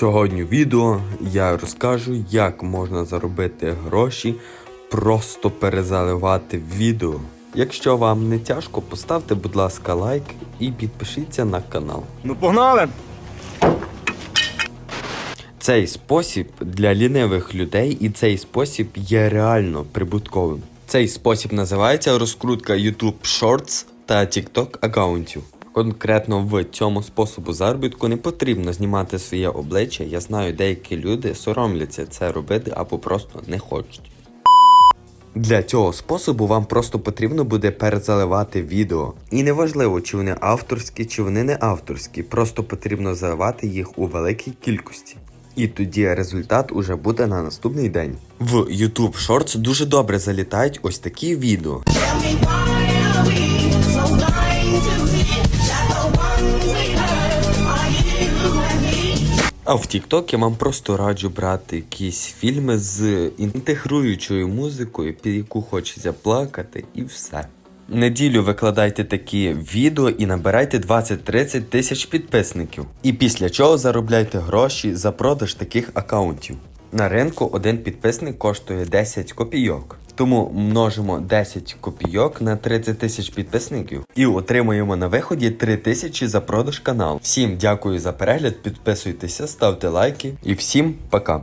Сьогодні в відео я розкажу, як можна заробити гроші, просто перезаливати відео. Якщо вам не тяжко, поставте, будь ласка, лайк і підпишіться на канал. Ну погнали! Цей спосіб для лінивих людей і цей спосіб є реально прибутковим. Цей спосіб називається розкрутка YouTube Shorts та TikTok аккаунтів. Конкретно в цьому способу заробітку не потрібно знімати своє обличчя. Я знаю, деякі люди соромляться це робити або просто не хочуть. Для цього способу вам просто потрібно буде перезаливати відео. І неважливо, чи вони авторські, чи вони не авторські, просто потрібно заливати їх у великій кількості. І тоді результат уже буде на наступний день. В YouTube Shorts дуже добре залітають ось такі відео. А в TikTok я вам просто раджу брати якісь фільми з інтегруючою музикою, під яку хочеться плакати, і все. Неділю викладайте такі відео і набирайте 20-30 тисяч підписників. І після чого заробляйте гроші за продаж таких акаунтів. На ринку один підписник коштує 10 копійок. Тому множимо 10 копійок на 30 тисяч підписників і отримуємо на виході 3 тисячі за продаж каналу. Всім дякую за перегляд, підписуйтеся, ставте лайки і всім пока.